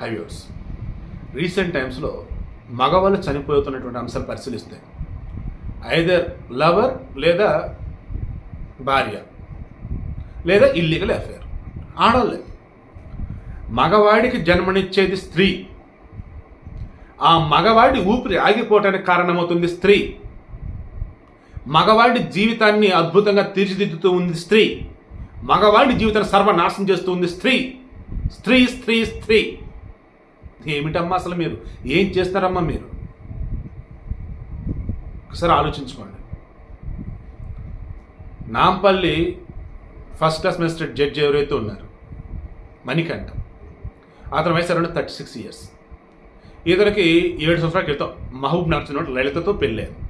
హైవ్యూర్స్ recent టైమ్స్లో మగవాళ్ళు చనిపోతున్నటువంటి అంశాలు పరిశీలిస్తే ఐదర్ లవర్ లేదా భార్య లేదా ఇల్లీగల్ అఫేర్ ఆడవాళ్ళే. మగవాడికి జన్మనిచ్చేది స్త్రీ. ఆ మగవాడి ఊపిరి ఆగిపోవటానికి కారణమవుతుంది స్త్రీ. మగవాడి జీవితాన్ని అద్భుతంగా తీర్చిదిద్దుతూ ఉంది స్త్రీ. మగవాడి జీవితాన్ని సర్వనాశనం చేస్తూ ఉంది స్త్రీ. స్త్రీ స్త్రీ స్త్రీ. ఏమిటమ్మా అసలు మీరు? ఏం చేస్తారమ్మా మీరు? ఒకసారి ఆలోచించుకోండి. Nampally first class magistrate judge ఎవరైతే ఉన్నారు మణికంఠ. అతని వయసు అరౌండ్ థర్టీ సిక్స్ ఇయర్స్. ఇతనికి ఏడు సంవత్సరాల క్రితం మహబూబ్ నగర్ లలితతో పెళ్ళారు.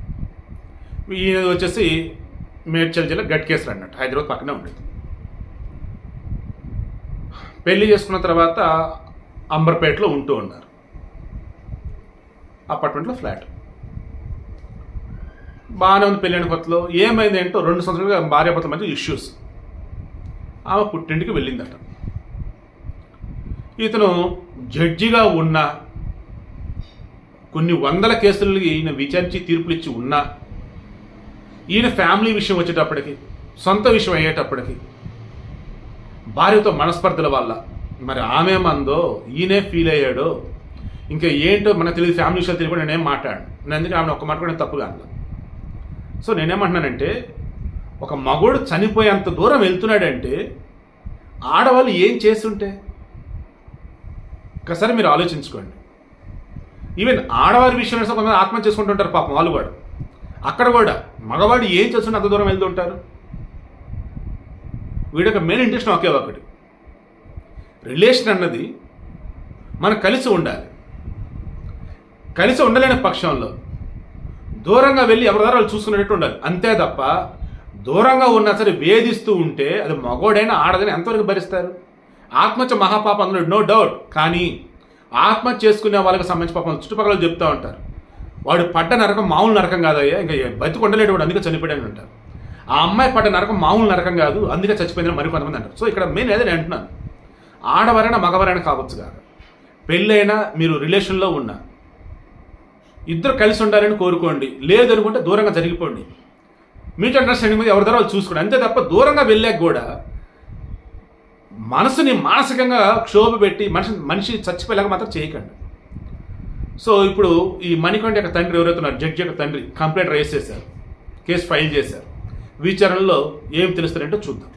ఈయన వచ్చేసి మేడ్చల్ జిల్లా గట్ కేసులు అన్నట్టు హైదరాబాద్ పక్కనే ఉండేది. పెళ్ళి చేసుకున్న తర్వాత అంబర్పేటలో ఉంటూ ఉన్నారు. అపార్ట్మెంట్లో ఫ్లాట్. బాగానే ఉంది పెళ్ళైన కొత్తలో. ఏమైంది ఏంటో రెండు సంవత్సరాలుగా భార్యాభర్తల మధ్య ఇష్యూస్ ఆమె పుట్టింటికి వెళ్ళిందట. ఇతను జడ్జిగా ఉన్న కొన్ని వందల కేసులు ఈయన విచారించి తీర్పులు ఇచ్చి ఉన్నా ఈయన ఫ్యామిలీ విషయం వచ్చేటప్పటికి సొంత విషయం అయ్యేటప్పటికి భార్యతో మనస్పర్ధల వల్ల మరి ఆమె మందో ఈయనే ఫీల్ అయ్యాడో ఇంకా ఏంటో మనకు తెలియదు ఫ్యామిలీ విషయాలు తెలియకుండా నేనేం మాట్లాడు నేను అందుకే ఆమె ఒక్క మాట కూడా నేను తప్పుగా అనలా సో నేనేమంటున్నానంటే ఒక మగోడు చనిపోయేంత దూరం వెళ్తున్నాడంటే ఆడవాళ్ళు ఏం చేస్తుంటే? ఒకసారి మీరు ఆలోచించుకోండి. ఈవెన్ ఆడవారి విషయంలో కొంతమంది ఆత్మహత్య చేసుకుంటుంటారు పాపం వాళ్ళు కూడా. అక్కడ కూడా మగవాడు ఏం చేస్తుంటే అంత దూరం వెళ్తుంటారు? వీడొక మెయిన్ ఇంట్రెస్ట్ ఒకే ఒకటి. రిలేషన్ అన్నది మనం కలిసి ఉండాలి. కలిసి ఉండలేని పక్షంలో దూరంగా వెళ్ళి ఎవరిదారాలు వాళ్ళు చూసుకునేటట్టు ఉండాలి. అంతే తప్ప దూరంగా ఉన్నా సరే వేధిస్తూ ఉంటే అది మగోడైనా ఆడదని ఎంతవరకు భరిస్తారు? ఆత్మహత్య మహాపాపం అందులో నో డౌట్ కానీ ఆత్మహత్య చేసుకునే వాళ్ళకి సంబంధించి పాపం చుట్టుపక్కల చెప్తూ ఉంటారు. వాడు పడ్డ నరకం మామూలు నరకం కాదయ్యా ఇంకా బతికొండలేడు వాడు అందుకే చనిపోయాడని అంటారు. ఆ అమ్మాయి పడ్డ నరకం మామూలు నరకం కాదు అందుకే చచ్చిపోయిందని మరి కొంతమంది అంటారు. సో ఇక్కడ మెయిన్ ఏదైనా అంటున్నాను. ఆడవరైనా మగవరైనా కావచ్చు కాదు పెళ్ళైనా మీరు రిలేషన్లో ఉన్నా ఇద్దరు కలిసి ఉండాలని కోరుకోండి. లేదనుకుంటే దూరంగా జరిగిపోండి. మీట్ అండర్స్టాండింగ్ మీద ఎవరి ద్వారా వాళ్ళు చూసుకోండి. అంతే తప్ప దూరంగా వెళ్ళాక కూడా మనసుని మానసికంగా క్షోభ పెట్టి మనిషి మనిషి చచ్చిపోయేలాగా మాత్రం చేయకండి. సో ఇప్పుడు ఈ మణికొండ యొక్క తండ్రి ఎవరైతే ఉన్నారు జడ్జి యొక్క తండ్రి కంప్లైంట్ రైజ్ చేశారు కేసు ఫైల్ చేశారు విచారణలో ఏం తెలుస్తారంటే చూద్దాం.